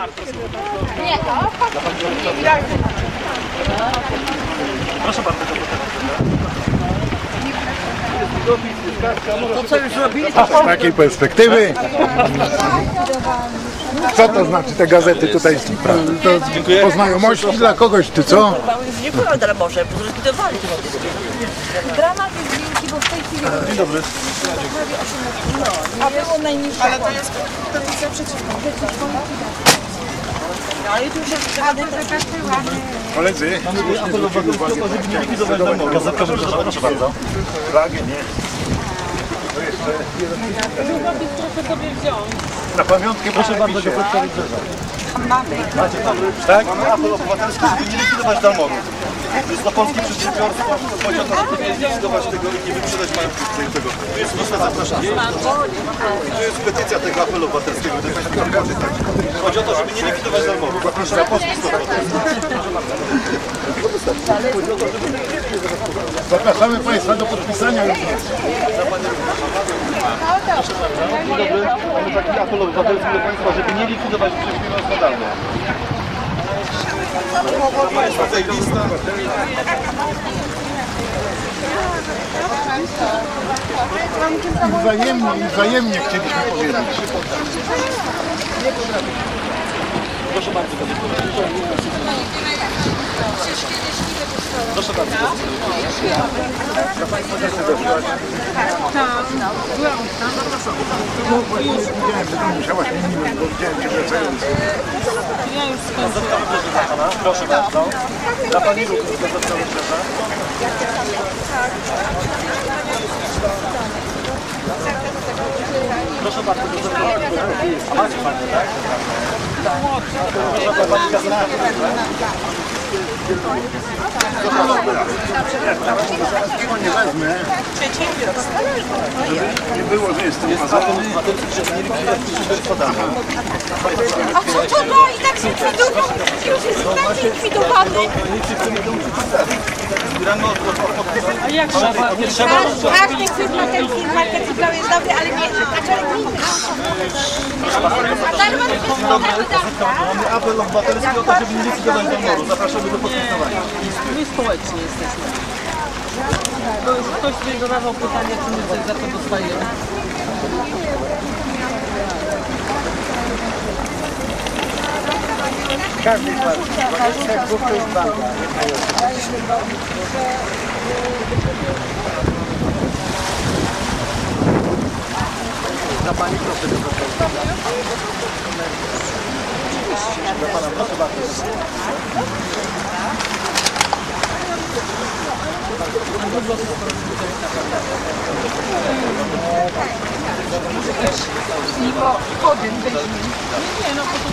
Nie, to Proszę bardzo. To co już zrobili? Z takiej perspektywy. Co to znaczy te gazety tutaj? To Dziękuję. po znajomości dla kogoś, ty co? Nie Morze, bo zlikwidowali. dramat jest wielki, bo w tej chwili Dzień dobry. a było najniższe. Ale to jest Ale tu już jest rady Koledzy, Apel obywatelski o to, żeby nie likwidować domu. Gazetka proszę bardzo. flagę, nie? To jeszcze... Na pamiątkę Proszę bardzo, gazetka wybrzeża. Macie dobry. Tak? Mamy apel obywatelski, żeby nie likwidować Dalmoru. Jest to polskie przedsiębiorstwo. Chodzi o to, żeby nie zlikwidować tego i nie wyprzedać majątku tego- tego. Tu jest lista zapraszana. Tu jest petycja tego apelu obywatelskiego. Chodzi o to, żeby nie likwidować Dalmoru. Zapraszam na polski stop. Zapraszamy Państwa do podpisania. Dzień dobry. Mamy taki apel obywatelski do Państwa, żeby nie likwidować przedsiębiorstwa Dalmor. Państwa wzajemnie, wzajemnie chcieliśmy powiedzieć. Proszę bardzo, Proszę bardzo. Widziałem, że tam musiałaś mnie minąć, bo widziałem Cię wracając. Wybrzeża dla Pana. Proszę bardzo. Dla Pani również gazetka wybrzeża. Proszę bardzo, wybrzeża. A macie Pani, tak? Proszę bardzo, Pani gazetka wybrzeża. Wszystkiego nie wezmę. Nie było, że jestem nie Dalmor. A co to no i tak zlikwidował? Już jest i tak zlikwidowany. Zbieramy od, od, od, od, A jak trzeba? Nie trzeba. Każdy chce marketing, marketing jest dobry, ale nie, znaczy ale gminy. Nie Mamy apel obywatelski o to, żeby nie likwidować Dalmoru. Zapraszamy do podpisywania. My społecznie jesteśmy. Bo już ktoś sobie zadawał pytanie, czy my coś za to dostajemy. Każdy z Was. 22 to jest banda. Za Pani proszę do Za Pana proszę bardzo. Nie, no bo to